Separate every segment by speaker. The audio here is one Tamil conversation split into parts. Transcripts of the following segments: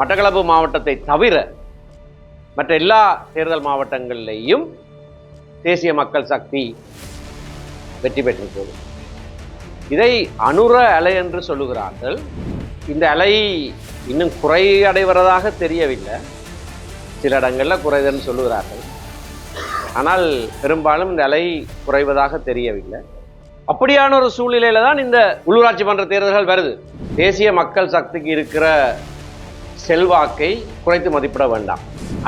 Speaker 1: மட்டக்களப்பு மாவட்டத்தை தவிர மற்ற எல்லா தேர்தல் மாவட்டங்களிலேயும் தேசிய மக்கள் சக்தி வெற்றி பெற்றிருக்கிறது. இதை அனுர அலை என்று சொல்லுகிறார்கள். இந்த அலை இன்னும் குறையடைவதாக தெரியவில்லை. சில இடங்களில் குறைதன்னு சொல்லுகிறார்கள். ஆனால் பெரும்பாலும் இந்த அலை குறைவதாக தெரியவில்லை. அப்படியான ஒரு சூழ்நிலையில தான் இந்த உள்ளூராட்சி மன்ற தேர்தல்கள் வருது. தேசிய மக்கள் சக்திக்கு இருக்கிற செல்வாக்கை குறைத்து மதிப்பிட வேண்டாம்.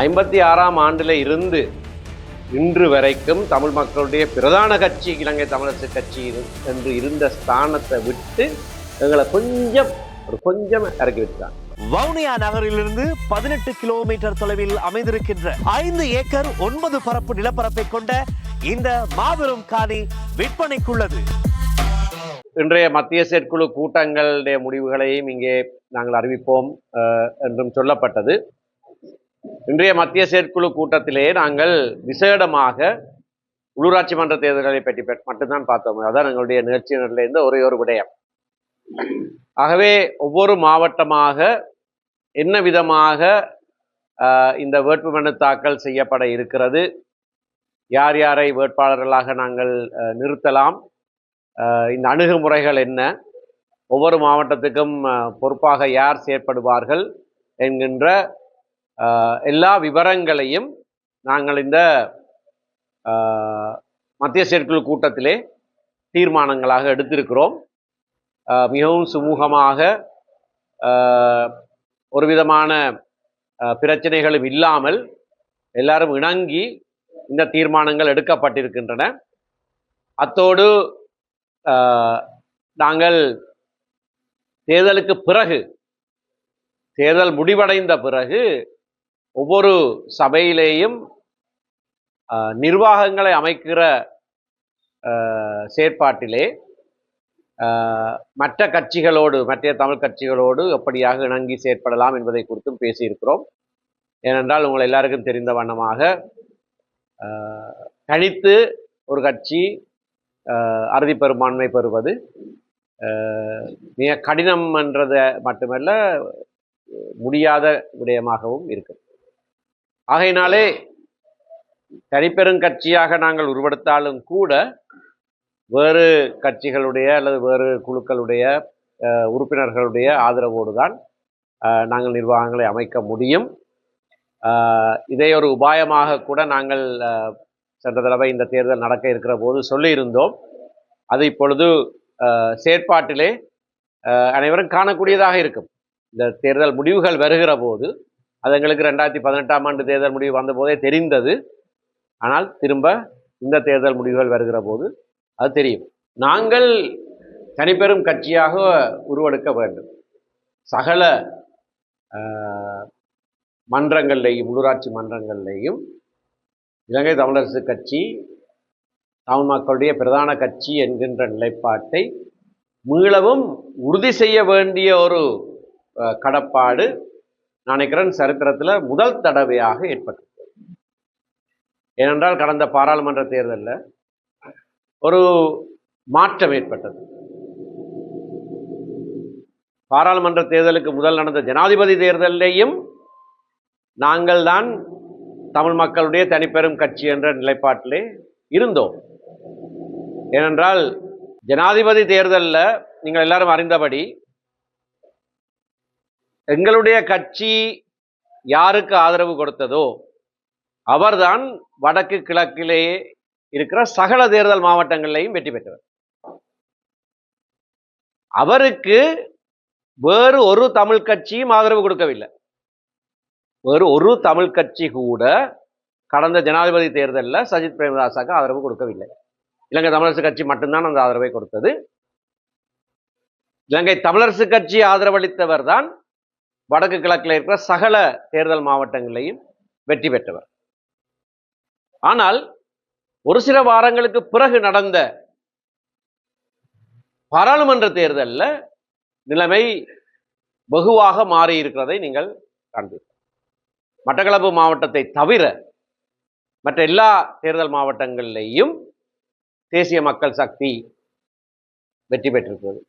Speaker 1: ஐம்பத்தி ஆறாம் ஆண்டில் இருந்து இன்று வரைக்கும் தமிழ் மக்களுடைய பிரதான கட்சி இலங்கை தமிழரசு கட்சி என்று இருந்த ஸ்தானத்தை விட்டு எங்களை கொஞ்சம் ஒரு கொஞ்சம் இறக்கி வச்சாங்க
Speaker 2: வவுனியா நகரிலிருந்து பதினெட்டு கிலோமீட்டர் தொலைவில் அமைந்திருக்கின்ற ஐந்து ஏக்கர் ஒன்பது பரப்பு நிலப்பரப்பை கொண்ட இந்த மாபெரும் காணி விற்பனைக்குள்ளது.
Speaker 1: இன்றைய மத்திய செயற்குழு கூட்டங்களுடைய முடிவுகளையும் இங்கே நாங்கள் அறிவிப்போம் என்றும் சொல்லப்பட்டது. இன்றைய மத்திய செயற்குழு கூட்டத்திலே நாங்கள் விசேடமாக உள்ளூராட்சி மன்ற தேர்தல்களை பற்றி மட்டும்தான் பார்த்தோம். அதான் எங்களுடைய நிகழ்ச்சியினர்லேருந்து ஒரே ஒரு விடயம். ஆகவே ஒவ்வொரு மாவட்டமாக என்ன விதமாக இந்த வேட்புமனு தாக்கல் செய்யப்பட இருக்கிறது யார் யாரை வேட்பாளர்களாக நாங்கள் நிறுத்தலாம் இந்த அணுகுமுறைகள் என்ன? ஒவ்வொரு மாவட்டத்துக்கும் பொறுப்பாக யார் செயற்படுவார்கள் என்கின்ற எல்லா விவரங்களையும் நாங்கள் இந்த மத்திய செயற்குழு கூட்டத்திலே தீர்மானங்களாக எடுத்திருக்கிறோம். மிகவும் சுமூகமாக ஒரு விதமான பிரச்சனைகளும் இல்லாமல் எல்லாரும் இணங்கி இந்த தீர்மானங்கள் எடுக்கப்பட்டிருக்கின்றன. அத்தோடு நாங்கள் தேர்தலுக்கு பிறகு தேர்தல் முடிவடைந்த பிறகு ஒவ்வொரு சபையிலேயும் நிர்வாகங்களை அமைக்கிற செயற்பாட்டிலே மற்ற கட்சிகளோடு மற்ற தமிழ் கட்சிகளோடு எப்படியாக இணங்கி செயற்படலாம் என்பதை குறித்தும் பேசியிருக்கிறோம். ஏனென்றால் உங்கள் எல்லாருக்கும் தெரிந்த வண்ணமாக கணித்து தனித்து ஒரு கட்சி அறுதி பெரும்பான்மை பெறுவது. மிக கடினம் என்றதை மட்டுமல்ல முடியாத விடயமாகவும் இருக்கு. ஆகையினாலே தனிப்பெருங்கட்சியாக நாங்கள் உருவெடுத்தாலும் கூட வேறு கட்சிகளுடைய அல்லது வேறு குழுக்களுடைய உறுப்பினர்களுடைய ஆதரவோடு தான் நாங்கள் நிர்வாகங்களை அமைக்க முடியும். இதை ஒரு உபாயமாக கூட நாங்கள் சென்ற தடவை இந்த தேர்தல் நடக்க இருக்கிற போது சொல்லியிருந்தோம். அது இப்பொழுது செயற்பாட்டிலே அனைவரும் காணக்கூடியதாக இருக்கும். இந்த தேர்தல் முடிவுகள் வருகிற போது அது எங்களுக்கு ரெண்டாயிரத்தி பதினெட்டாம் ஆண்டு தேர்தல் முடிவு வந்த போதே தெரிந்தது. ஆனால் திரும்ப இந்த தேர்தல் முடிவுகள் வருகிற போது அது தெரியும். நாங்கள் தனிப்பெரும் கட்சியாக உருவெடுக்க வேண்டும். சகல மன்றங்கள்லேயும் உள்ளூராட்சி மன்றங்கள்லேயும் இலங்கை தமிழரசு கட்சி தமிழ் மக்களுடைய பிரதான கட்சி என்கின்ற நிலைப்பாட்டை மீளவும் உறுதி செய்ய வேண்டிய ஒரு கடப்பாடு நினைக்கிறேன் சரித்திரத்தில் முதல் தடவையாக ஏற்பட்டது ஏனென்றால் கடந்த பாராளுமன்ற தேர்தலில் ஒரு மாற்றம் ஏற்பட்டது. பாராளுமன்ற தேர்தலுக்கு முதல் நடந்த ஜனாதிபதி தேர்தலிலேயும் நாங்கள் தான் தமிழ் மக்களுடைய தனிப்பெரும் கட்சி என்ற நிலைப்பாட்டிலே இருந்தோம். ஏனென்றால் ஜனாதிபதி தேர்தலில் நீங்கள் எல்லாரும் அறிந்தபடி எங்களுடைய கட்சி யாருக்கு ஆதரவு கொடுத்ததோ அவர்தான் வடக்கு கிழக்கிலேயே இருக்கிற சகல தேர்தல் மாவட்டங்களிலேயும் வெற்றி பெற்றவர். அவருக்கு வேறு ஒரு தமிழ் கட்சியும் ஆதரவு கொடுக்கவில்லை. வேறு ஒரு தமிழ் கட்சி கூட கடந்த ஜனாதிபதி தேர்தலில் சஜித் பிரேமதாசாக்கு ஆதரவு கொடுக்கவில்லை. இலங்கை தமிழரசு கட்சி மட்டும்தான் அந்த ஆதரவை கொடுத்தது. இலங்கை தமிழரசு கட்சி ஆதரவளித்தவர் தான் வடக்கு கிழக்கில் இருக்கிற சகல தேர்தல் மாவட்டங்களையும் வெற்றி பெற்றவர். ஆனால் ஒரு சில வாரங்களுக்கு பிறகு நடந்த பாராளுமன்ற தேர்தலில் நிலைமை வெகுவாக மாறி இருக்கிறதை நீங்கள் காண்பீர்கள். மட்டக்களப்பு மாவட்டத்தை தவிர மற்ற எல்லா தேர்தல் மாவட்டங்களிலேயும் தேசிய மக்கள் சக்தி வெற்றி பெற்றிருக்கிறது.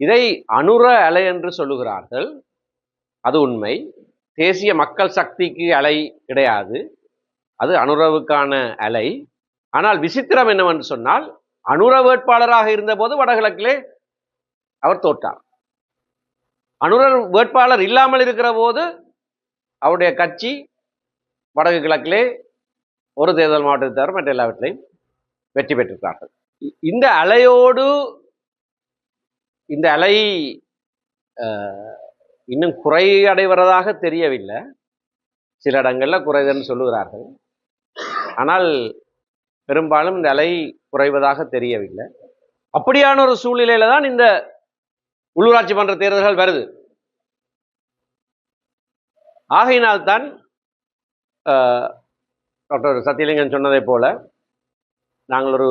Speaker 1: இதை அனுர அலை என்று சொல்லுகிறார்கள். அது உண்மை. தேசிய மக்கள் சக்திக்கு அலை கிடையாது. அது அனுரவுக்கான அலை. ஆனால் விசித்திரம் என்னவென்று சொன்னால் அனுர வேட்பாளராக இருந்தபோது வடகிழக்கிலே அவர் தோற்றார். அனுரர் வேட்பாளர் இல்லாமல் இருக்கிற போது அவருடைய கட்சி வடக்கு கிழக்கிலே ஒரு தேர்தல் மாவட்டத்தை தவிர மற்ற எல்லாவற்றிலையும் வெற்றி பெற்றிருக்கார்கள் இந்த அலையோடு இந்த அலை இன்னும் குறையடைவதாக தெரியவில்லை. சில இடங்களில் குறைதன்னு சொல்லுகிறார்கள். ஆனால் பெரும்பாலும் இந்த அலை குறைவதாக தெரியவில்லை. அப்படியான ஒரு சூழ்நிலையில தான் இந்த உள்ளூராட்சி மன்ற தேர்தல்கள் வருது. ஆகையினால்தான் டாக்டர் சத்தியலிங்கன் சொன்னதை போல நாங்கள் ஒரு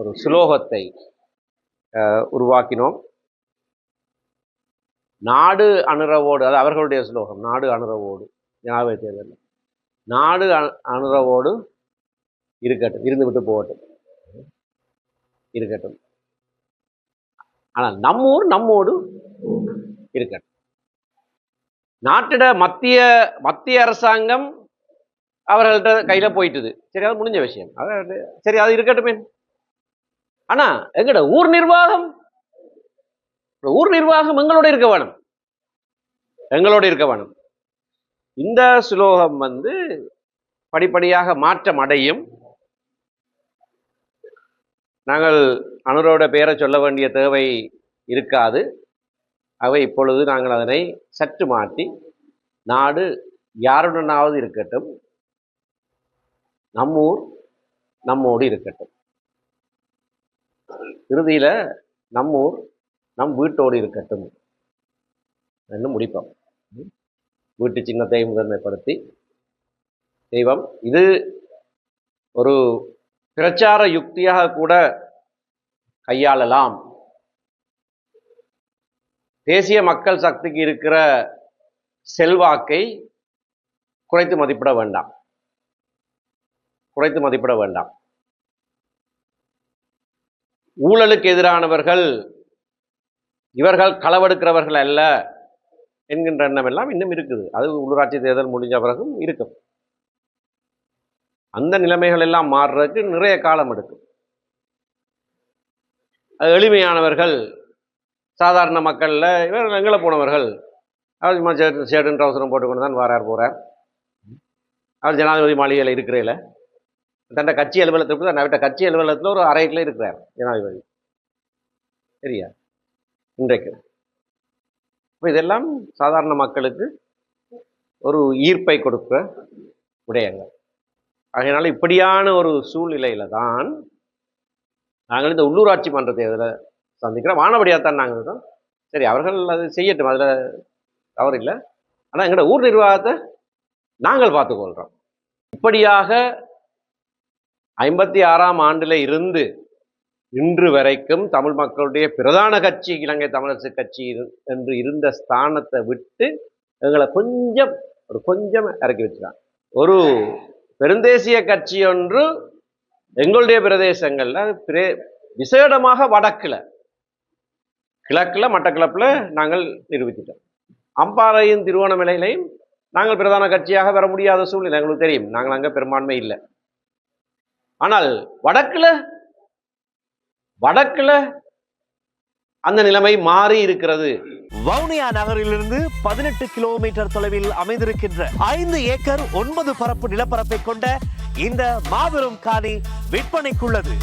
Speaker 1: ஒரு சுலோகத்தை உருவாக்கினோம். நாடு அனுரவோடு அது அவர்களுடைய ஸ்லோகம் நாடு அனுரவோடு ஞாபக தேர்தல் நாடு அணுறவோடு அனுரவோடு இருக்கட்டும் இருந்து விட்டு போகட்டும். இருக்கட்டும். ஆனால் நம்மூர் நம்மோடு இருக்கட்டும். நாட்டிட மத்திய மத்திய அரசாங்கம் அவர்கள்ட்ட கையில் போயிட்டுது. சரி அது முடிஞ்ச விஷயம். அது சரி அது இருக்கட்டுமே. ஆனால் எங்கட ஊர் நிர்வாகம்? ஊர் நிர்வாகம் எங்களோட இருக்க வேணும். எங்களோட இருக்க வேணும். இந்த சுலோகம் வந்து படிப்படியாக மாற்றம் அடையும். நாங்கள் அனுரோட பெயரை சொல்ல வேண்டிய தேவை இருக்காது. அவை இப்பொழுது நாங்கள் அதனை சற்று மாற்றி நாடு யாருடனாவது இருக்கட்டும் நம்மூர் நம்மோடு இருக்கட்டும். இறுதியில் நம்மூர் நம் வீட்டோடு இருக்கட்டும் என்று முடிப்போம். வீட்டு சின்னத்தை முதன்மைப்படுத்தி தெய்வம் இது ஒரு பிரச்சார யுக்தியாக கூட கையாளலாம். தேசிய மக்கள் சக்திக்கு இருக்கிற செல்வாக்கை குறைத்து மதிப்பிட வேண்டாம். குறைத்து மதிப்பிட வேண்டாம். ஊழலுக்கு எதிரானவர்கள் இவர்கள் களவெடுக்கிறவர்கள் அல்ல என்கின்ற எண்ணம் எல்லாம் இன்னும் இருக்குது. அது உள்ளூராட்சி தேர்தல் முடிஞ்ச பிறகும் இருக்கும். அந்த நிலைமைகள் எல்லாம் மாறுறதுக்கு நிறைய காலம் எடுக்கும். அது எளிமையானவர்கள் சாதாரண மக்களில் இவர் எங்களை போனவர்கள்? அவர் சும்மா ஷர்ட் ஷர்ட்டுன்ற ட்ரௌசரும் போட்டுக்கொண்டு தான் வரார் போகிறார் அவர் ஜனாதிபதி மாளிகையில் இருக்கிறேல. தன்னை கட்சி அலுவலகத்துக்கு தான் விட்ட கட்சி அலுவலகத்தில் ஒரு அறைக்குள்ள இருக்கிறார் ஜனாதிபதி. சரியா? இன்றைக்கு. இப்போ இதெல்லாம் சாதாரண மக்களுக்கு ஒரு ஈர்ப்பை கொடுக்க விடயங்கள். அதனால் இப்படியான ஒரு சூழ்நிலையில் தான் நாங்கள் இந்த உள்ளூராட்சி மன்ற தேர்தலை சந்திக்கிறோம். வானபடியாக தான் நாங்கள் இருக்கோம். சரி அவர்கள் அது செய்யட்டும். அதில் தவறு இல்லை. ஆனால் எங்களோட ஊர் நிர்வாகத்தை நாங்கள் பார்த்துக்கொள்கிறோம் இப்படியாக ஐம்பத்தி ஆறாம் ஆண்டில் இருந்து இன்று வரைக்கும் தமிழ் மக்களுடைய பிரதான கட்சி இலங்கை தமிழரசு கட்சி இரு- என்று இருந்த ஸ்தானத்தை விட்டு எங்களை கொஞ்சம் ஒரு கொஞ்சம் இறக்கி வச்சுட்டாங்க. ஒரு பெருந்தேசிய கட்சி ஒன்று எங்களுடைய பிரதேசங்களில் பிரே விசேடமாக வடக்கில் கிழக்கில் மட்டக்கிழப்பில் நாங்கள் நிரூபிச்சிட்டோம் அம்பாறையும் திருவோணமலையிலையும் நாங்கள் பிரதான கட்சியாக வர முடியாத சூழ்நிலை. எங்களுக்கு தெரியும். நாங்கள் அங்கே பெரும்பான்மை இல்லை. ஆனால் வடக்கில் வடக்கில் அந்த நிலைமை மாறி இருக்கிறது.
Speaker 2: வவுனியா நகரிலிருந்து பதினெட்டு கிலோமீட்டர் தொலைவில் அமைந்திருக்கின்ற ஐந்து ஏக்கர் ஒன்பது பரப்பு நிலப்பரப்பை கொண்ட இந்த மாபெரும் காணி விற்பனைக்குள்ளது.